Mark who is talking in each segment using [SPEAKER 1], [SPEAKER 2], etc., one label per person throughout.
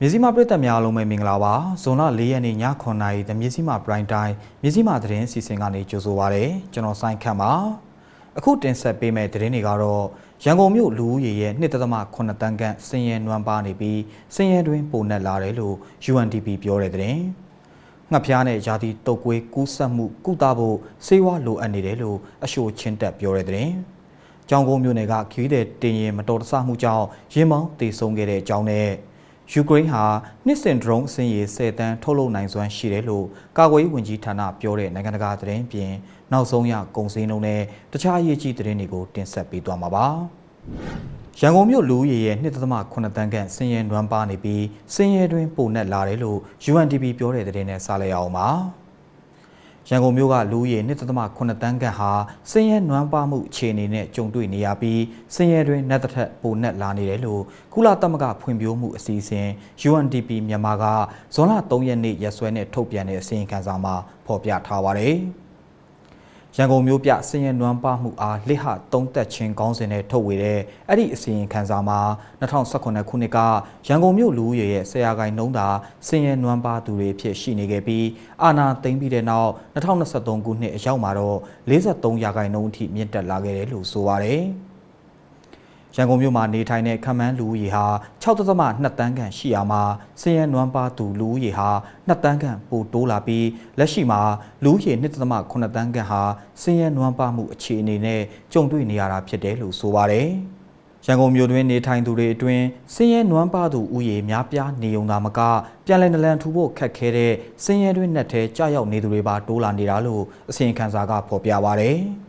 [SPEAKER 1] မြစည်းမပြည်သက်များအားလုံးပဲမင်္ဂလာပါဇွန်လ၄ရက်နေ့ည9:00နာရီတမြစည်းမ prime time မြစည်းမသတင်းစီစဉ်ကနေကြိုဆိုပါရစေကျွန်တော်စိုင်းခန့်ပါအခုတင်ဆက်ပေးမယ့်သတင်းတွေကတော့ရန်ကုန်မြို့လူဦးရေရဲ့1.8တန်းခန့်စင်ရဲနွမ်းပါနေပြီးစင်ရဲတွင်ပုံနဲ့လာတယ်လို့ UNDP ပြောတဲ့သတင်းငှက်ဖျားနဲ့ယာတီတုတ်ကွေးကူးဆက်မှုကုသဖို့စေဝါလိုအပ်နေတယ်လို့အရှိုချင်းတက်ပြောတဲ့သတင်း။ကြောင်ကုန်းမြို့နယ်ကခီးတဲ့တင်ရင်မတော်တဆမှုကြောင့်ရင်မောင်းတေဆုံးခဲ့တဲ့အကြောင်းနဲ့ ယူကရိန်းဟာနှစ်စင်ဒရုန်းအစင်းရေ10တန်းထုတ်လုပ်နိုင်စွမ်းရှိတယ်လို့ကာကွယ်ရေးဝန်ကြီးဌာနပြောတဲ့နိုင်ငံတကာသတင်းပြင်နောက်ဆုံးရကုန်စည်နှုန်းနဲ့တခြားအရေးကြီးသတင်းတွေကိုတင်ဆက်ပေးသွားမှာပါ။ရန်ကုန်မြို့လူဦးရေရဲ့1.8တန်းခန့်စင်ရဲနွမ်းပါနေပြီးစင်ရဲတွင်ပုံနဲ့လာတယ်လို့ UNDP ပြောတဲ့သတင်းနဲ့စားလိုက်အောင်ပါ။ ရန်ကုန်မြို့ကလူဦးရေ1.8တန်းခန့်ဟာစင်ရဲနွမ်းပါမှုအခြေအနေနဲ့ကြုံတွေ့နေရပြီးစင်ရဲတွင်နက်တစ်ထက်ပုံနဲ့လာနေတယ်လို့ကုလသမဂ္ဂဖွံ့ဖြိုးမှုအစီအစဉ် UNDP မြန်မာကဇွန်လ3ရက်နေ့ရက်စွဲနဲ့ထုတ်ပြန်တဲ့အစီရင်ခံစာမှာဖော်ပြထားပါတယ်။ ရန်ကုန်မြို့ပြစင်ရနွမ်းပါမှုအားလက်ဟသုံးသက်ခြင်းကောင်းစဉ်နဲ့ထုတ်ဝေတဲ့အဲ့ဒီအစီရင်ခံစာမှာ2018ခုနှစ်ကရန်ကုန်မြို့လူဦးရေရဲ့ဆရာကိုင်နှုံးသာစင်ရနွမ်းပါသူတွေဖြစ်ရှိနေခဲ့ပြီးအာနာသိမ့်ပြီးတဲ့နောက်2023ခုနှစ်အရောက်မှာတော့43ရာခိုင်နှုန်းအထိမြင့်တက်လာခဲ့တယ်လို့ဆိုပါတယ်။ ရန်ကုန်မြို့မှာနေထိုင်တဲ့ခမန်းလူဦးရေဟာ6.2တန်းခန့်ရှိရာမှာစင်ရနွမ်းပါသူလူဦးရေဟာ2တန်းခန့်ပိုတိုးလာပြီးလက်ရှိမှာလူဦးရေ1.8တန်းခန့်ဟာစင်ရနွမ်းပါမှုအခြေအနေနဲ့ကြုံတွေ့နေရတာဖြစ်တယ်လို့ဆိုပါတယ်။ရန်ကုန်မြို့တွင်နေထိုင်သူတွေအတွင်းစင်ရဲနွမ်းပါသူဦးရေများပြားနေုံသာမကပြန်လည်နလန်ထူဖို့ခက်ခဲတဲ့စင်ရဲတွင်နဲ့ထဲကြာရောက်နေသူတွေပါတိုးလာနေတာလို့အစီရင်ခံစာကဖော်ပြပါဗျ။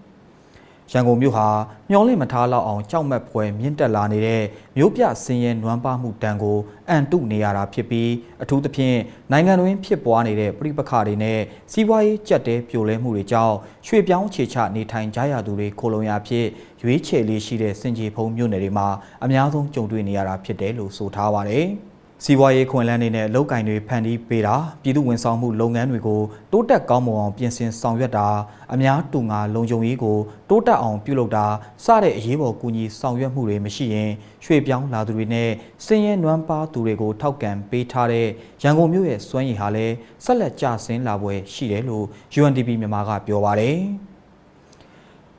[SPEAKER 1] ရန်ကုန်မြို့ဟာမျောလင့်မထားလောက်အောင်ကြောက်မက်ဖွယ်မြင့်တက်လာနေတဲ့မြို့ပြစင်ရဲနွမ်းပါမှုတန်ကိုအန်တုနေရတာဖြစ်ပြီးအထူးသဖြင့်နိုင်ငံတွင်းဖြစ်ပွားနေတဲ့ပြိပခါတွေနဲ့စီးပွားရေးကြက်တဲပြိုလဲမှုတွေကြောင့်ရွှေပြောင်းခြေချနေထိုင်ကြရသူတွေခိုလုံရဖြစ်ရွေးချယ်လေးရှိတဲ့စင်ကြီးဖုံမြို့နယ်တွေမှာအများဆုံးကြုံတွေ့နေရတာဖြစ်တယ်လို့ဆိုထားပါတယ်။ စီးပွားရေးခွင့်လန်းတွေနဲ့လောက်ကင်တွေဖန်တီးပေးတာပြည်သူဝန်ဆောင်မှုလုပ်ငန်းတွေကိုတိုးတက်ကောင်းမွန်အောင်ပြင်ဆင်ဆောင်ရွက်တာအများတူငါလုံခြုံရေးကိုတိုးတက်အောင်ပြုလုပ်တာစတဲ့အရေးပေါ်ကူညီဆောင်ရွက်မှုတွေမရှိရင်ရွှေ့ပြောင်းလာသူတွေနဲ့စင်ရဲနွမ်းပါသူတွေကိုထောက်ကန်ပေးထားတဲ့ရန်ကုန်မြို့ရဲ့စွမ်းရည်ဟာလည်းဆက်လက်ကျဆင်းလာပွဲရှိတယ်လို့ UNDP မြန်မာကပြောပါတယ်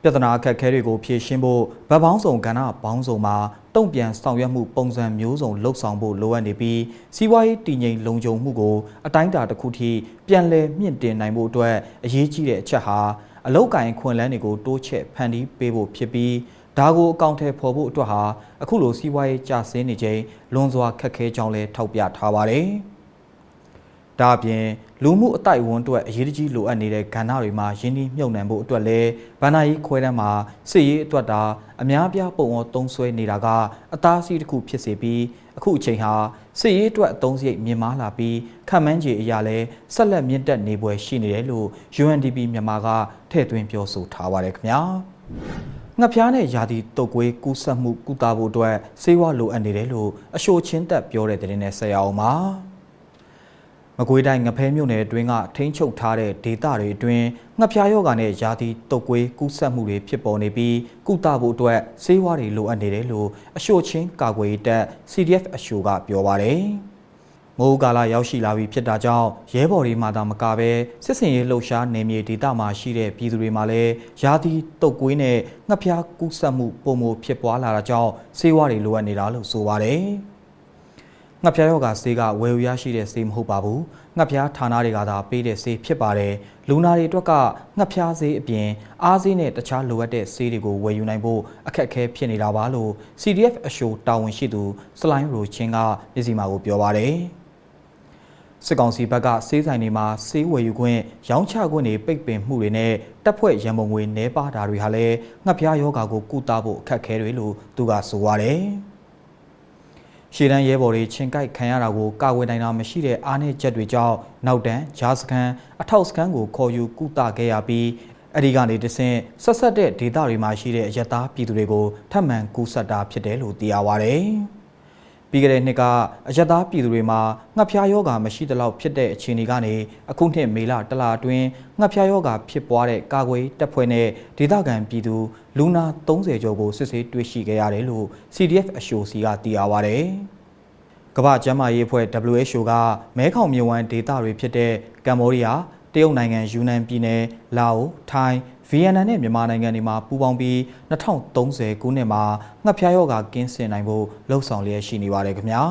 [SPEAKER 1] ပြဿနာအခက်အခဲတွေကိုဖြေရှင်းဖို့ဗတ်ပေါင်းစုံကဏ္ဍပေါင်းစုံမှာတုံ့ပြန်ဆောင်ရွက်မှုပုံစံမျိုးစုံလှုပ်ဆောင်ဖို့လိုအပ်နေပြီးစီးပွားရေးတည်ငြိမ်လုံခြုံမှုကိုအတိုင်းအတာတစ်ခုထိပြန်လည်မြင့်တင်နိုင်ဖို့အတွက်အရေးကြီးတဲ့အချက်ဟာအလောက်ကိုင်းခွင့်လန်းတွေကိုတိုးချဲ့ဖန်တီးပေးဖို့ဖြစ်ပြီးဒါကိုအကောင့်ထဲဖော်ဖို့အတွက်ဟာအခုလိုစီးပွားရေးကျဆင်းနေချိန်လွန်စွာခက်ခဲကြောင်းလည်းထောက်ပြထားပါတယ်။ ဒါအပြင်လူမှုအတိုက်အဝန်းအတွက်အရေးတကြီးလိုအပ်နေတဲ့ကဏ္ဍတွေမှာရင်းနှီးမြှုပ်နှံဖို့အတွက်လည်းဗန္နာရေးခွဲတန်းမှာစစ်ရေးအတွက်တာအများပြားပုံအောင်သုံးဆွဲနေတာကအသားစီးတစ်ခုဖြစ်စေပြီးအခုအချိန်ဟာစစ်ရေးအတွက်အသုံးစရိတ်မြင့်မားလာပြီးခံမှန်းခြေအရာလဲဆက်လက်မြင့်တက်နေပွဲရှိနေတယ်လို့ UNDP မြန်မာကထည့်သွင်းပြောဆိုထားပါတယ်ခင်ဗျာငှက်ဖျားနဲ့ယာတီတုတ်ကွေးကူးစက်မှုကုသဖို့အတွက်စေဝါလိုအပ်နေတယ်လို့အရှိုချင်းတက်ပြောတဲ့တဲ့နဲ့ဆက်ရအောင်ပါ မကွေးတိုင်းငဖဲမြို့နယ်အတွင်းကထိန်းချုပ်ထားတဲ့ဒေသတွေအတွင်းငှက်ဖျားယောဂါနဲ့ယာတီတုတ်ကွေးကူးစက်မှုတွေဖြစ်ပေါ်နေပြီးကုသဖို့အတွက်ဆေးဝါးတွေလိုအပ်နေတယ်လို့အရှိုချင်းကာကွယ်ရေးတပ် CDF အရှိုကပြောပါတယ်။မိုးကာလရောက်ရှိလာပြီဖြစ်တာကြောင့်ရဲဘော်တွေမှသာမကပဲစစ်စင်ရေးလှုပ်ရှားနေမြေဒေသမှာရှိတဲ့ပြည်သူတွေမှာလည်းယာတီတုတ်ကွေးနဲ့ငှက်ဖျားကူးစက်မှုပုံမဖြစ်ပွားလာတာကြောင့်ဆေးဝါးတွေလိုအပ်နေတာလို့ဆိုပါတယ်။ ငှက်ဖျားယောဂါဆေးကဝယ်ယူရရှိတဲ့ဆေးမဟုတ်ပါဘူးငှက်ဖျားဌာနတွေကသာပေးတဲ့ဆေးဖြစ်ပါတယ်လူနာတွေအတွက်ကငှက်ဖျားဆေးအပြင်အားဆေးနဲ့တခြားလိုအပ်တဲ့ဆေးတွေကိုဝယ်ယူနိုင်ဖို့အခက်အခဲဖြစ်နေတာပါလို့ CDF အရှိုတာဝန်ရှိသူစလိုင်းရိုချင်းကမျက်စိမှာကိုပြောပါတယ်စစ်ကောင်စီဘက်ကစေးဆိုင်တွေမှာစေးဝယ်ယူခွင့်ရောင်းချခွင့်တွေပိတ်ပင်မှုတွေနဲ့တပ်ဖွဲ့ရန်ပုံငွေနှဲပါတာတွေဟာလည်းငှက်ဖျားယောဂါကိုကုသဖို့အခက်အခဲတွေလို့သူကဆိုပါတယ်။ ရှေ့တန်းရဲဘော်တွေချင်းကိုက်ခံရတာကိုကာကွယ်နိုင်တာမရှိတဲ့အားနည်းချက်တွေကြောင့်နောက်တန်းဂျားစကန်အထောက်စကန်ကိုခေါ်ယူကုသခဲ့ရပြီးအဲ့ဒီကနေတဆင့်ဆက်ဆက်တဲ့ဒေသတွေမှာရှိတဲ့ရတားပြည်သူတွေကိုထပ်မံကူးစက်တာဖြစ်တယ်လို့သိရပါဗျ။ ပြီးခဲ့တဲ့နှစ်ကအရတားပြည်သူတွေမှာငှက်ဖျားယောဂါမရှိသလောက်ဖြစ်တဲ့အခြေအနေကနေအခုနှစ်မေလတလအတွင်းငှက်ဖျားယောဂါဖြစ်ပွားတဲ့ကာကွယ်တပ်ဖွဲ့နဲ့ဒေသခံပြည်သူလူနာ30ကျော်ကိုစစ်ဆေးတွေ့ရှိခဲ့ရတယ်လို့ CDF အရှိုစီကသိရပါဗျ။ငကမ္ဘာ့ကျန်းမာရေးအဖွဲ့ WHO ကမဲခေါင်မြဝန်းဒေသတွေဖြစ်တဲ့ကမ္ဘောဒီးယားတရုတ်နိုင်ငံယူနန်ပြည်နယ်လာအိုထိုင်းဗီယက်နမ်နဲ့မြန်မာနိုင်ငံတွေမှာပူးပေါင်းပြီး2030ခုနှစ်မှာငှက်ဖျားရောဂါကင်းစင်နိုင်ဖို့လှုံ့ဆော်လျက်ရှိနေပါတယ်ခင်ဗျာ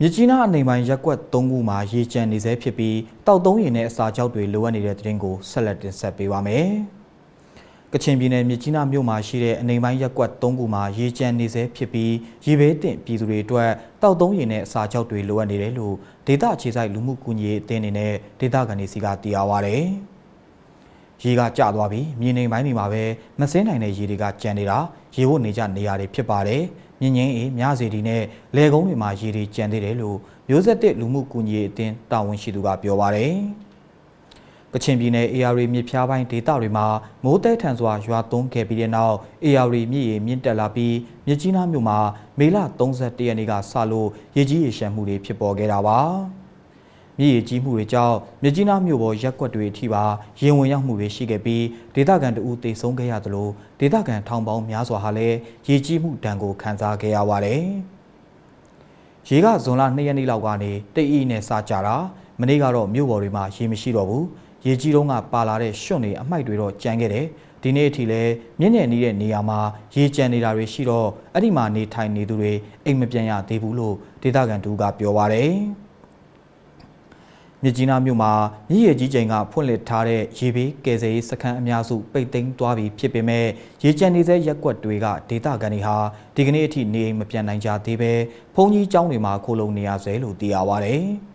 [SPEAKER 1] မြကြီးနားအနေပိုင်းရက်ကွက်၃ခုမှာရေကျန်နေဆဲဖြစ်ပြီးတောက်သုံးရင်နဲ့အစာကြောက်တွေလိုအပ်နေတဲ့တဲ့တင်ကိုဆက်လက်တင်ဆက်ပေးပါမယ်ကချင်ပြည်နယ်မြကြီးနားမြို့မှာရှိတဲ့အနေပိုင်းရက်ကွက်၃ခုမှာရေကျန်နေဆဲဖြစ်ပြီးရေဘေးတင်ပြည်သူတွေအတွက်တောက်သုံးရင်နဲ့အစာကြောက်တွေလိုအပ်နေတယ်လို့ဒေသအခြေစိုက်လူမှုကူညီရေးအသင်းအနေနဲ့ဒေသခံတွေစီကသိရပါဗျ။ ရေကကျသွားပြီးမြေနေပိုင်းတွေမှာပဲမစင်းနိုင်တဲ့ရေတွေကကျန်နေတာရေဝတ်နေကြနေရာတွေဖြစ်ပါတယ်။မြင်းငင်းအေးမြစေတီနဲ့လေကုန်းတွေမှာရေတွေကျန်သေးတယ်လို့မျိုးဆက်တစ်လူမှုကူညီရေးအသင်းတာဝန်ရှိသူကပြောပါတယ်။ကချင်ပြည်နယ် AR မြစ်ဖျားပိုင်းဒေသတွေမှာမိုးတဲထန်စွာရွာသွန်းခဲ့ပြီးတဲ့နောက် AR မြစ်ရေမြင့်တက်လာပြီးမြစ်ကြီးနားမြို့မှာမေလ31ရက်နေ့ကစလို့ရေကြီးရေရှမ်းမှုတွေဖြစ်ပေါ်ခဲ့တာပါ။ မြစ်ရေကြီးမှုတွေကြောင့်မြစ်ကြီးနားမြို့ပေါ်ရက်ကွက်တွေအထိပါရေဝင်ရောက်မှုတွေရှိခဲ့ပြီးဒေသခံတအူတေဆုံးခဲ့ရသလိုဒေသခံထောင်ပေါင်းများစွာဟာလည်းရေကြီးမှုဒဏ်ကိုခံစားခဲ့ရပါတယ်။ရေကဇွန်လ2ရက်နေ့လောက်ကနေတိတ်အီနဲ့စကြတာမနေ့ကတော့မြို့ပေါ်တွေမှာရေမရှိတော့ဘူး။ရေကြီးတုံးကပါလာတဲ့ရွှွန့်တွေအမိုက်တွေတော့ကျန်ခဲ့တယ်ဒီနေ့အထိလည်းမြင့်နယ်နေတဲ့နေရာမှာရေကျန်နေတာတွေရှိတော့အဲ့ဒီမှာနေထိုင်နေသူတွေအိမ်မပြန်ရသေးဘူးလို့ဒေသခံတူကပြောပါတယ် မြကြီးနားမြို့မှာမြည်ရကြီးချိန်ကဖွင့်လှစ်ထားတဲ့ရေဘေးကယ်ဆယ်ရေးစခန်းအများစုပိတ်သိမ်းသွားပြီဖြစ်ပေမဲ့ရေကျန်နေသောရက်ွက်တွေကဒေသခံတွေဟာဒီကနေ့အထိနေအိမ်မပြန်နိုင်ကြသေးပဲဘုံကြီးကျောင်းတွေမှာခိုလုံနေရဆဲလို့သိရပါဗျ။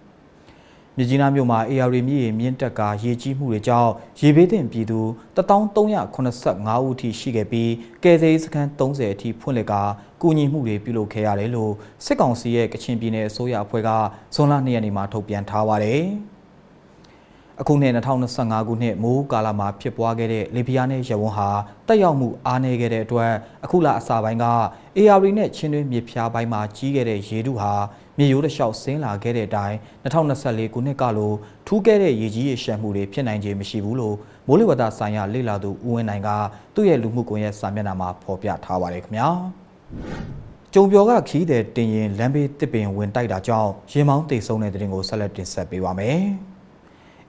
[SPEAKER 1] မြကြီးနားမြို့မှာ AR မြစ်ရေမြင့်တက်ကရေကြီးမှုတွေကြောင့်ရေဘေးသင့်ပြည်သူ1385ဦးထိရှိခဲ့ပြီးကယ်ဆယ်ရေးစခန်း30အထိဖွင့်လှစ်ကာကူညီမှုတွေပြုလုပ်ခဲ့ရတယ်လို့စစ်ကောင်စီရဲ့ကချင်ပြည်နယ်အစိုးရအဖွဲ့ကဇွန်လ2ရက်နေ့မှာထုတ်ပြန်ထားပါတယ်။အခုနှစ်2025ခုနှစ်မိုးကာလမှာဖြစ်ပွားခဲ့တဲ့လေပြင်းနဲ့ရဝန်းဟာတက်ရောက်မှုအားနည်းခဲ့တဲ့အတွက်အခုလအစပိုင်းက AR နဲ့ချင်းတွင်းမြေဖျားပိုင်းမှာကြီးခဲ့တဲ့ရေတုဟာ မြေရိုးတစ်လျှောက်ဆင်းလာခဲ့တဲ့အတိုင်း2024ခုနှစ်ကလိုထူးခဲ့တဲ့ရေကြီးရေရှမ်းမှုတွေဖြစ်နိုင်ခြေမရှိဘူးလို့မိုးလေဝသဆိုင်ရာလေ့လာသူဦးဝင်းနိုင်ကသူ့ရဲ့လူမှုကွန်ရက်စာမျက်နှာမှာဖော်ပြထားပါတယ်ခင်ဗျာကျုံပြောကခီးတဲ့တင်ရင်လမ်းဘေးတစ်ပင်ဝင်တိုက်တာကြောင့်ရင်မောင်းတိတ်ဆုံးတဲ့တဲ့တင်ကိုဆက်လက်တင်ဆက်ပေးပါမယ်။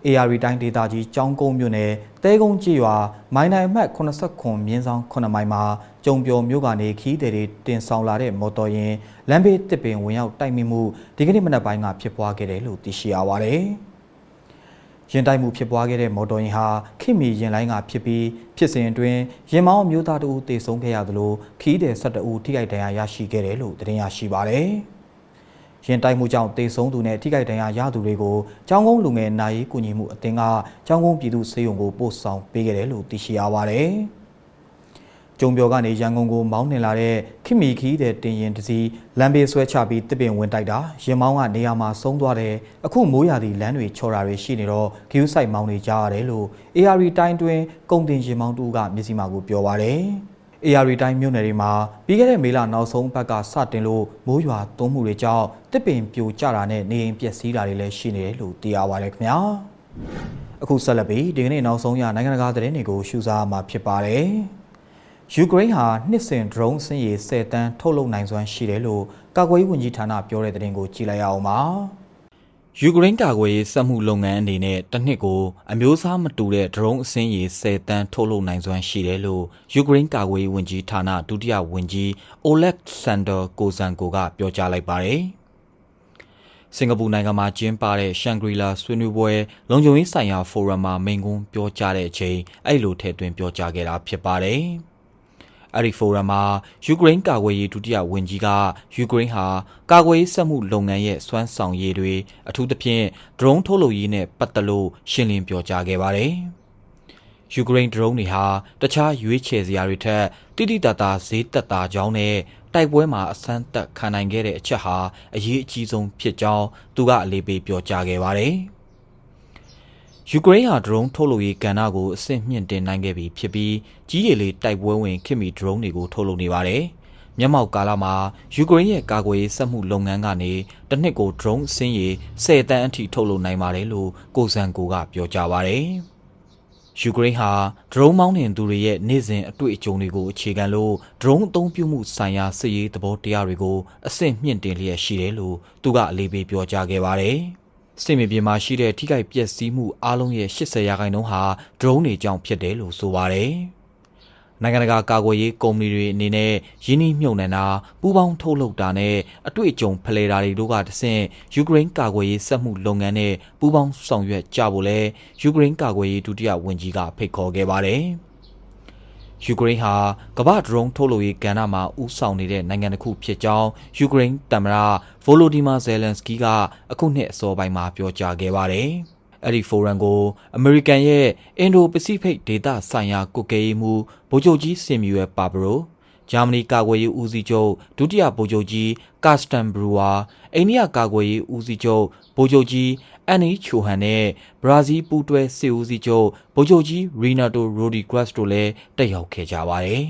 [SPEAKER 1] AR တိုင်းဒေသကြီးကျောင်းကုန်းမြို့နယ်တဲကုန်းကြေးရွာမိုင်းနိုင်အမှတ်89မြင်းဆောင်9မိုင်မှာကျုံပျော်မြို့ကနေခီးသည်တွေတင်ဆောင်လာတဲ့မော်တော်ယာဉ်လမ်းဘေးတစ်ပင်ဝင်ရောက်တိုက်မိမှုဒီကနေ့မနက်ပိုင်းကဖြစ်ပွားခဲ့တယ်လို့သိရှိရပါတယ်။ရင်တိုက်မှုဖြစ်ပွားခဲ့တဲ့မော်တော်ယာဉ်ဟာခိမီရင်လိုင်းကဖြစ်ပြီးဖြစ်စဉ်အတွင်းရင်မောင်းမျိုးသားတို့တေဆုံးခဲ့ရသလိုခီးတဲ့12ဦးထိခိုက်ဒဏ်ရာရရှိခဲ့တယ်လို့သတင်းရရှိပါတယ်။ ရင်တိုက်မှုကြောင့်တေဆုံးသူနဲ့ထိခိုက်ဒဏ်ရာရသူတွေကိုကျောင်းကုန်းလူငယ်နိုင်ကူညီမှုအသင်းကကျောင်းကုန်းပြည်သူစေယုံကိုပို့ဆောင်ပေးခဲ့တယ်လို့သိရှိရပါတယ်။ကျုံပြော်ကနေရန်ကုန်ကိုမောင်းနှင်လာတဲ့ခိမီခီးတဲ့တင်ရင်တစီလမ်းဘေးဆွဲချပြီးတစ်ပင်ဝင်တိုက်တာရင်မောင်းကနေရာမှာဆုံးသွားတယ်အခုမိုးရာသီလမ်းတွေချော်တာတွေရှိနေတော့ဂီယူဆိုင်မောင်းတွေကြားရတယ်လို့ AR တိုင်းတွင်ကုန်တင်ရင်မောင်းတူကမျက်စိမှကိုပြောပါတယ်။ AR တိုင်းမြို့နယ်တွေမှာပြီးခဲ့တဲ့မေလနောက်ဆုံးဘက်ကစတင်လို့မိုးရွာသွန်းမှုတွေကြောင့်တစ်ပင်ပြိုကျတာနဲ့နေအိမ်ပျက်စီးတာတွေလည်းရှိနေတယ်လို့သိရပါတယ်ခင်ဗျာအခုဆက်လက်ပြီးဒီကနေ့နောက်ဆုံးရနိုင်ငံတကာသတင်းတွေကိုရှုစားမှာဖြစ်ပါတယ်ယူကရိန်းဟာနှစ်စဉ် drone စင်ရည်10တန်းထုတ်လုပ်နိုင်စွမ်းရှိတယ်လို့ကာကွယ်ရေးဝန်ကြီးဌာနပြောတဲ့သတင်းကိုကြည့်လိုက်ရအောင်ပါ ယူကရိန်းတာကွယ်ရေးစက်မှုလုပ်ငန်းအနေနဲ့တစ်နှစ်ကိုအမျိုးအစားမတူတဲ့ drone အစင်းရေ10တန်းထုတ်လုပ်နိုင်စွမ်းရှိတယ်လို့ယူကရိန်းတာကွယ်ရေးဝန်ကြီးဌာနဒုတိယဝန်ကြီး Oleg Sander Kozanko ကပြောကြားလိုက်ပါတယ်။စင်ကာပူနိုင်ငံမှာကျင်းပတဲ့ Shangri-La ဆွေးနွေးပွဲလုံခြုံရေးဆိုင်ရာဖိုရမ်မှာမိန့်ခွန်းပြောကြားတဲ့အချိန်အဲ့လိုထည့်သွင်းပြောကြားခဲ့တာဖြစ်ပါတယ်။ အဲ့ဒီဖိုရမ်မှာယူကရိန်းကာကွယ်ရေးဒုတိယဝန်ကြီးကယူကရိန်းဟာကာကွယ်ရေးစက်မှုလုပ်ငန်းရဲ့စွမ်းဆောင်ရည်တွေအထူးသဖြင့် drone ထုတ်လုပ်ရေးနဲ့ပတ်သက်လို့ရှင်းလင်းပြောကြားခဲ့ပါတယ်။ယူကရိန်း drone တွေဟာတခြားရွေးချယ်စရာတွေထက်တိတိတတ်တာဈေးသက်သာကြောင်းနဲ့တိုက်ပွဲမှာအဆန်းတက်ခံနိုင်ခဲ့တဲ့အချက်ဟာအရေးအကြီးဆုံးဖြစ်ကြောင်းသူကအလေးပေးပြောကြားခဲ့ပါတယ်။ ယူကရိန်းဟာဒရုန်းထုတ်လုပ်ရေးကဏ္ဍကိုအဆင့်မြင့်တင်နိုင်ခဲ့ပြီဖြစ်ပြီးကြီးရည်လေးတိုက်ပွဲဝင်ခင်မီဒရုန်းတွေကိုထုတ်လုပ်နေပါတယ်။မျက်မှောက်ကာလမှာယူကရိန်းရဲ့ကာကွယ်ရေးစက်မှုလုပ်ငန်းကနေတစ်နှစ်ကိုဒရုန်းအစင်းရေ10တန်းအထိထုတ်လုပ်နိုင်ပါတယ်လို့ကိုဇန်ကိုကပြောကြားပါတယ်။ယူကရိန်းဟာဒရုန်းမောင်းနှင်သူတွေရဲ့နေ့စဉ်အတွေ့အကြုံတွေကိုအခြေခံလို့ဒရုန်းအသုံးပြုမှုဆိုင်ရာစစ်ရေးသဘောတရားတွေကိုအဆင့်မြင့်တင်လျက်ရှိတယ်လို့သူကအလေးပေးပြောကြားခဲ့ပါတယ်။ စစ်မြေပြင်မှာရှိတဲ့ထိခိုက်ပျက်စီးမှုအလုံးရဲ့80ရာခိုင်နှုန်းဟာဒရုန်းတွေကြောင့်ဖြစ်တယ်လို့ဆိုပါတယ်။နိုင်ငံတကာကာကွယ်ရေးကုမ္ပဏီတွေအနေနဲ့ယင်းနှိမ့်မြုပ်နှံတာပူးပေါင်းထုတ်လုပ်တာနဲ့အတွေ့အကြုံဖလှယ်တာတွေတို့ကတဆင့်ယူကရိန်းကာကွယ်ရေးစက်မှုလုပ်ငန်းနဲ့ပူးပေါင်းဆောင်ရွက်ကြဖို့လဲယူကရိန်းကာကွယ်ရေးဒုတိယဝန်ကြီးကဖိတ်ခေါ်ခဲ့ပါတယ်။ ယူကရိန်းဟာကမ္ဘာဒရုန်းထုတ်လုပ်ရေးကဏ္ဍမှာဦးဆောင်နေတဲ့နိုင်ငံတစ်ခုဖြစ်ကြောင်းယူကရိန်းသမ္မတဗိုလိုဒီမာဇယ်လန်စကီကအခုနှစ်အစောပိုင်းမှာပြောကြားခဲ့ပါတယ်။အဲ့ဒီဖိုရမ်ကိုအမေရိကန်ရဲ့အင်ဒိုပစိဖိတ်ဒေသဆိုင်ရာကုကဲရေးမှူးဗိုလ်ချုပ်ကြီးစင်မြူရဲ့ပါဘရို ဂျာမနီကာကွယ်ရေးဦးစီးချုပ်ဒုတိယဗိုလ်ချုပ်ကြီးကာစတန်ဘရူဝါအိန္ဒိယကာကွယ်ရေးဦးစီးချုပ်ဗိုလ်ချုပ်ကြီးအန်နီချိုဟန်နဲ့ဘရာဇီးပူးတွဲစစ်ဦးစီးချုပ်ဗိုလ်ချုပ်ကြီးရီနာတိုရိုဒီဂရက်စ်တို့လည်းတက်ရောက်ခဲ့ကြပါတယ်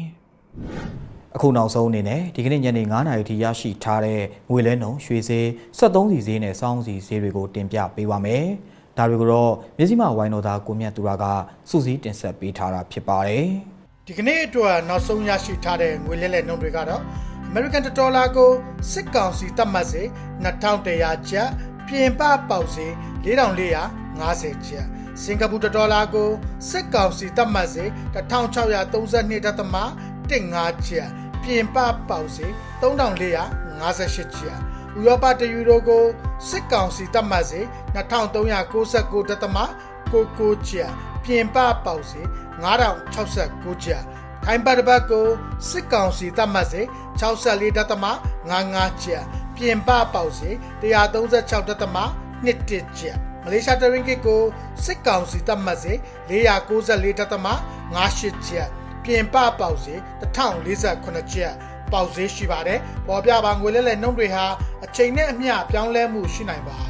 [SPEAKER 1] အခုနောက်ဆုံးအနေနဲ့ဒီကနေ့ညနေ9:00နာရီထိရရှိထားတဲ့ငွေလဲနှုန်းရွှေဈေး73စီဈေးနဲ့စောင်းစီဈေးတွေကိုတင်ပြပေးပါမယ်။ဒါတွေကိုတော့မြစည်းမဝိုင်းတော်သားကိုမြတ်သူရကစုစည်းတင်ဆက်ပေးထားတာဖြစ်ပါတယ်။
[SPEAKER 2] ဒီကနေ့အတွက်နောက်ဆုံးရရှိထားတဲ့ငွေလဲလှယ်နှုန်းတွေကတော့ American Dollar ကိုစစ်ကောင်စီသတ်မှတ်စေ2100ကျပ်ပြင်ပပေါက်စေ4450ကျပ်စင်ကာပူဒေါ်လာကိုစစ်ကောင်စီသတ်မှတ်စေ1632.15ကျပ်ပြင်ပပေါက်စေ3458ကျပ်ဥရောပတယူရိုကိုစစ်ကောင်စီတပ်မှတ်စေ2399.99ကျပ် ပြင်ပပေါက်စေ9069ကျပ်ထိုင်းပတ်တပတ်ကိုစစ်ကောင်စီတပ်မှတ်စေ64.55ကျပ်ပြင်ပပေါက်စေ136.21ကျပ်မလေးရှားတရင်ကစ်ကိုစစ်ကောင်စီတပ်မှတ်စေ494.58ကျပ်ပြင်ပပေါက်စေ1048ကျပ်ပေါက်ဈေးရှိပါတယ်။ပေါ်ပြပါငွေလဲလဲနှုန်းတွေဟာအချိန်နဲ့အမျှပြောင်းလဲမှုရှိနိုင်ပါတယ်။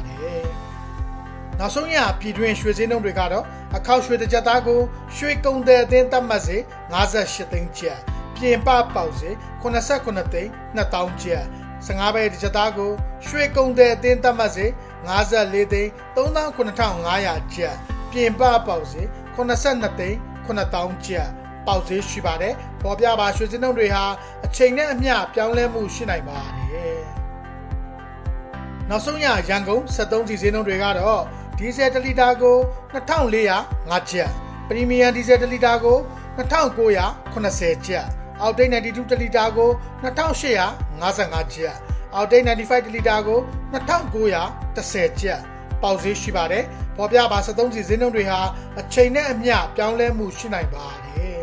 [SPEAKER 2] နောက်ဆုံးရပြည်တွင်းရွှေဈေးနှုန်းတွေကတော့အခောက်ရွှေတစ်ကြက်သားကိုရွှေကုံတဲ့အသင်းသတ်မှတ်စေ58သိန်းကျပ်ပြင်ပပေါက်စေ89သိန်း2000ကျပ်15ပဲတစ်ကြက်သားကိုရွှေကုံတဲ့အသင်းသတ်မှတ်စေ54သိန်း39500ကျပ်ပြင်ပပေါက်စေ82သိန်း9000ကျပ်ပေါက်ဈေးရှိပါတယ်။ပေါ်ပြပါရွှေစင်းနှုန်းတွေဟာအချိန်နဲ့အမျှပြောင်းလဲမှုရှိနိုင်ပါတယ်။နောက်ဆုံးရရန်ကုန်73စီစင်းနှုန်းတွေကတော့ ဒီဇယ်1လီတာကို2405ကျပ်ပရီမီယံဒီဇယ်1လီတာကို2980ကျပ်အောက်တိတ်92တလီတာကို2855ကျပ်အောက်တိတ်95တလီတာကို2910ကျပ်ပေါက်ဈေးရှိပါတယ်။ပေါ်ပြပါ73စီစင်းနှုန်းတွေဟာအချိန်နဲ့အမျှပြောင်းလဲမှုရှိနိုင်ပါတယ်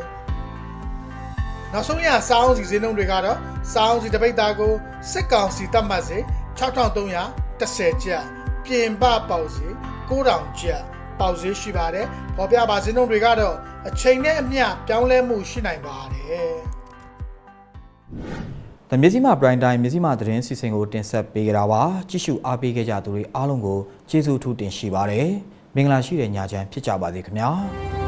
[SPEAKER 2] ။နောက်ဆုံးရစောင်းစီစင်းနှုန်းတွေကတော့စောင်းစီတပိတ်သားကိုစစ်ကောင်စီတတ်မှတ်စေ6310ကျပ်ပြင်ပပေါက်စီ 9000ကျပ်ပေါက်ဈေးရှိပါတယ်။ပေါ်ပြပါစင်းနှုန်းတွေကတော့အချိန်နဲ့အမျှပြောင်းလဲမှုရှိနိုင်ပါတယ်။။
[SPEAKER 1] တမြစီမပရိုင်တိုင်းမြစီမသတင်းစီစဉ်ကိုတင်ဆက်ပေးကြတာပါ။ကြည့်ရှုအားပေးခဲ့ကြသူတွေအားလုံးကိုကျေးဇူးထူးတင်ရှိပါတယ်။မင်္ဂလာရှိတဲ့ညချမ်းဖြစ်ကြပါစေခင်ဗျာ။